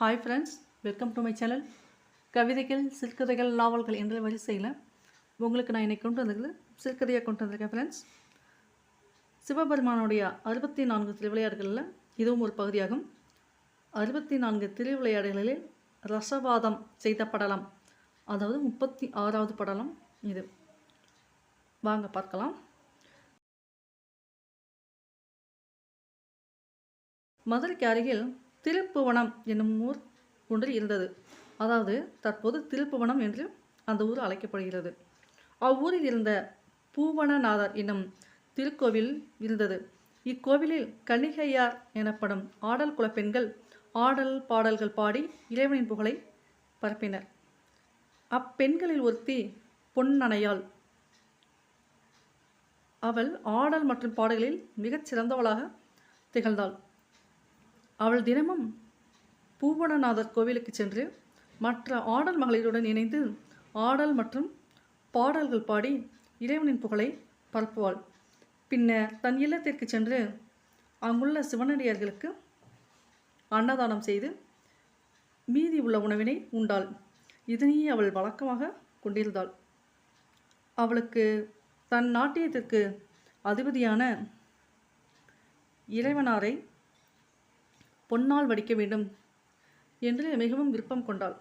Hi friends welcome to my channel கவிதைகள் சிறுகதைகள் நாவல்கள் என்ற வரிசையில் உங்களுக்கு நான் இன்றைக்கி கொண்டு வந்திருக்கிறது சிறுகதையாக கொண்டு வந்திருக்கேன் ஃப்ரெண்ட்ஸ் சிவபெருமானுடைய அறுபத்தி நான்கு திருவிளையாடுகளில் இதுவும் ஒரு பகுதியாகும். அறுபத்தி நான்கு திருவிளையாடுகளில் ரசவாதம் செய்த படலம் அதாவது முப்பத்தி ஆறாவது படலம் இது. வாங்க பார்க்கலாம். மதுரைக்கு அருகில் திருப்புவனம் என்னும் ஊர் ஒன்று இருந்தது. அதாவது தற்போது திருப்புவனம் என்று அந்த ஊர் அழைக்கப்படுகிறது. அவ்வூரில் இருந்த பூவனநாதர் என்னும் திருக்கோவில் இருந்தது. இக்கோவிலில் கன்னிகையார் எனப்படும் ஆடல் குலப்பெண்கள் ஆடல் பாடல்கள் பாடி இறைவனின் புகழை பரப்பினர். அப்பெண்களில் ஒருத்தி பொன்னணையாள். அவள் ஆடல் மற்றும் பாடல்களில் மிகச் சிறந்தவளாக திகழ்ந்தாள். அவள் தினமும் பூவனநாதர் கோவிலுக்கு சென்று மற்ற ஆடல் மகளிருடன் இணைந்து ஆடல் மற்றும் பாடல்கள் பாடி இறைவனின் புகழை பரப்புவாள். பின்னர் தன் இல்லத்திற்கு சென்று அங்குள்ள சிவனடியார்களுக்கு அன்னதானம் செய்து மீதி உள்ள உணவினை உண்டாள். இதனையே அவள் வழக்கமாக கொண்டிருந்தாள். அவளுக்கு தன் நாட்டியத்திற்கு அதிபதியான இறைவனாரை பொன்னால் வடிக்க வேண்டும் என்று மிகவும் விருப்பம் கொண்டாள்.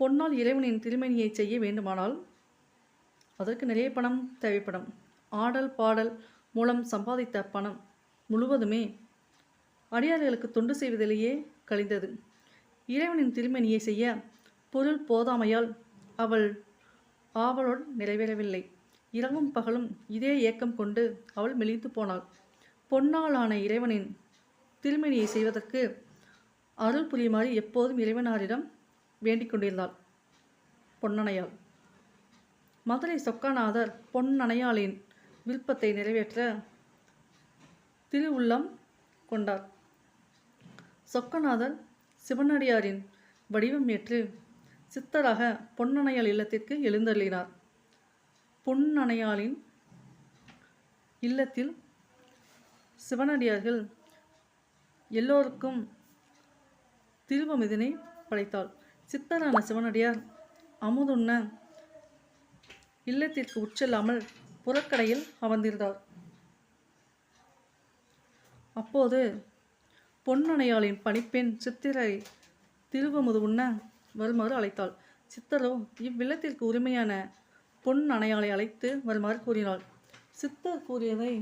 பொன்னால் இறைவனின் திருமணியை செய்ய வேண்டுமானால் அதற்கு நிறைய பணம் தேவைப்படும். ஆடல் பாடல் மூலம் சம்பாதித்த பணம் முழுவதுமே அடியார்களுக்கு தொண்டு செய்வதிலேயே கழிந்தது. இறைவனின் திருமணியை செய்ய பொருள் போதாமையால் அவள் ஆவலோடு நிறைவேறவில்லை. இரவும் பகலும் இதே ஏக்கம் கொண்டு அவள் மெலிந்து போனாள். பொன்னாலான இறைவனின் திருமணியை செய்வதற்கு அருள் புரியுமாறு எப்போதும் இறைவனாரிடம் வேண்டிக் கொண்டிருந்தாள். பொன்னணையாள். மதுரை சொக்கநாதர் பொன்னணையாளின் விருப்பத்தை நிறைவேற்ற திருவுள்ளம் கொண்டார். சொக்கநாதர் சிவனடியாரின் வடிவம் ஏற்று சித்தராக பொன்னணையாள் இல்லத்திற்கு எழுந்தருளினார். பொன்னணையாளின் இல்லத்தில் சிவனடியார்கள் எல்லோருக்கும் திருவமிதினை படைத்தாள். சித்தரான சிவனடியார் அமுதுண்ண இல்லத்திற்கு உச்செல்லாமல் புறக்கடையில் அமர்ந்திருந்தார். அப்போது பொன்னணையாளின் பணிப்பெண் சித்திரை திருவமுது உண்ண வருமாறு அழைத்தாள். சித்தரோ இவ்வில்லத்திற்கு உரிமையான பொன் அணையாளை அழைத்து வருமாறு கூறினாள். சித்தர் கூறியதை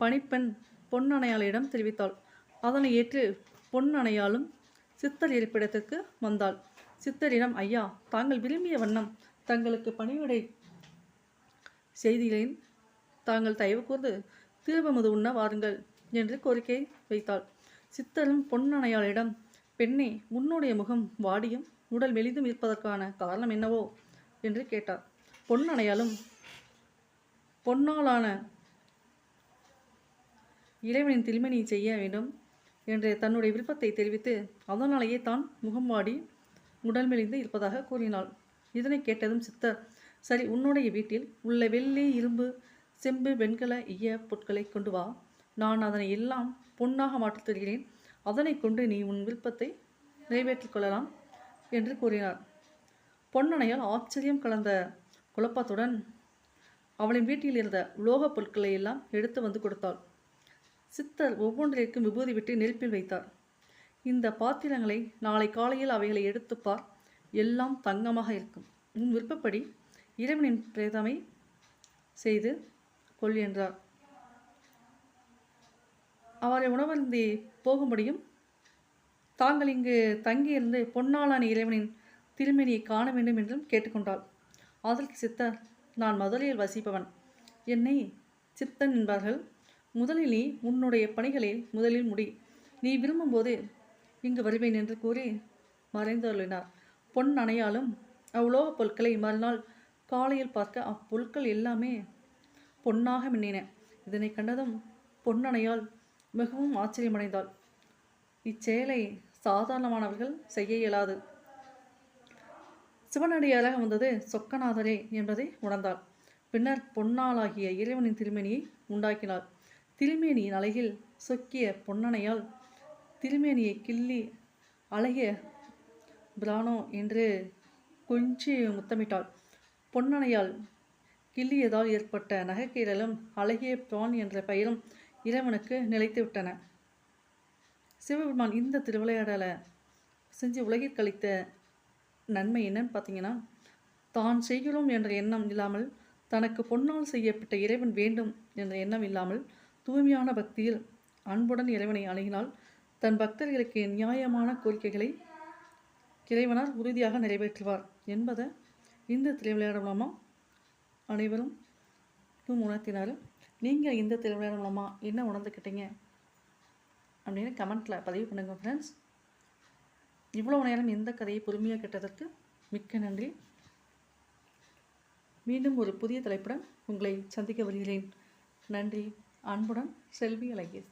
பணிப்பெண் பொன்னணையாளிடம் தெரிவித்தாள். அதனை ஏற்று பொன்னணையாலும் சித்தர் இருப்பிடத்திற்கு வந்தாள். சித்தரிடம் ஐயா தாங்கள் விரும்பிய வண்ணம் தங்களுக்கு பணிவிடை செய்திகளின் தாங்கள் தயவு கூர்ந்து திருபமது உண்ண வாருங்கள் என்று கோரிக்கை வைத்தாள். சித்தரும் பொன்னணையாளிடம் பெண்ணே உன்னுடைய முகம் வாடியும் உடல் மெலிதும் இருப்பதற்கான காரணம் என்னவோ? என்று கேட்டார். பொன்னணையாலும் பொன்னாலான இறைவனின் திருமணியை செய்ய வேண்டும். என்று தன்னுடைய விருப்பத்தை தெரிவித்து அதனாலேயே தான் முகம் வாடி உடல் மெலிந்து இருப்பதாக கூறினாள். இதனை கேட்டதும் சித்தர் சரி உன்னுடைய வீட்டில் உள்ள வெள்ளி இரும்பு செம்பு வெண்கல ஈய பொருட்களை கொண்டு வா. நான் அதனை எல்லாம் பொன்னாக மாற்றித் தருகிறேன். அதனை கொண்டு நீ உன் விருப்பத்தை நிறைவேற்றிக் கொள்ளலாம் என்று கூறினார். பொன்னணையால் ஆச்சரியம் கலந்த குழப்பத்துடன் அவளின் வீட்டில் இருந்த உலோகப் பொருட்களை எல்லாம் எடுத்து வந்து கொடுத்தாள். சித்தர் ஒவ்வொன்றிற்கும் விபூதி விட்டு நெருப்பில் வைத்தார். இந்த பாத்திரங்களை நாளை காலையில் அவைகளை எடுத்துப்பார் எல்லாம் தங்கமாக இருக்கும். உன் விருப்பப்படி இறைவனின் பிரேதமை செய்து கொள் என்றார். அவரை உணவருந்தி போகும்படியும் தாங்கள் இங்கு தங்கியிருந்து பொன்னாளான இறைவனின் திருமணியை காண வேண்டும் என்றும் கேட்டுக்கொண்டாள். அதற்கு சித்தர் நான் மதுரையில் வசிப்பவன். என்னை சித்தன் என்பார்கள். முதலில் நீ உன்னுடைய பணிகளை முதலில் முடி. நீ விரும்பும்போது இங்கு வருவேன் என்று கூறி மறைந்தருளினார். பொன் அணையாலும் அவ்வுலோகப் பொருட்களை மறுநாள் காலையில் பார்க்க அப்பொருட்கள் எல்லாமே பொன்னாக மின்னின. இதனை கண்டதும் பொன்னணையால் மிகவும் ஆச்சரியமடைந்தாள். இச்செயலை சாதாரணமானவர்கள் செய்ய இயலாது. சிவனடியாராக வந்தது சொக்கநாதரே என்பதை உணர்ந்தாள். பின்னர் பொன்னாளாகிய இறைவனின் திருமணியை உண்டாக்கினாள். திருமேனியின் அழகில் சொக்கிய பொன்னணையால் திருமேனியை கிள்ளி அழகிய பிரானோ என்று கொஞ்சி முத்தமிட்டாள். பொன்னணையால் கிள்ளியதால் ஏற்பட்ட நகைக்கீரலும் அழகிய பிரான் என்ற பெயரும் இறைவனுக்கு நிலைத்து விட்டன சிவபெருமான் இந்த திருவிளையாடலை செஞ்சு உலகிற்கு அளித்த நன்மை என்னன்னு பார்த்தீங்கன்னா தான் செய்கிறோம் என்ற எண்ணம் இல்லாமல் தனக்கு பொன்னால் செய்யப்பட்ட இறைவன் வேண்டும் என்ற எண்ணம் இல்லாமல் தூய்மையான பக்தியில் அன்புடன் இறைவனை அணுகினால் தன் பக்தர்களுக்கு நியாயமான கோரிக்கைகளை இறைவனால் உறுதியாக நிறைவேற்றுவார் என்பதை இந்த திருவிளையாடல் மூலமாக அனைவரும் உணர்த்தினார். நீங்கள் இந்த திருவிளையாடல் மூலமாக என்ன உணர்ந்துக்கிட்டீங்க அப்படின்னு கமெண்ட்டில் பதிவு பண்ணுங்கள் ஃப்ரெண்ட்ஸ் இவ்வளோ நேரம் இந்த கதையை பொறுமையாக கேட்டதற்கு மிக்க நன்றி. மீண்டும் ஒரு புதிய தலைப்புடன் உங்களை சந்திக்க வருகிறேன். நன்றி. அன்புடன் செல்வி அழகேஷ்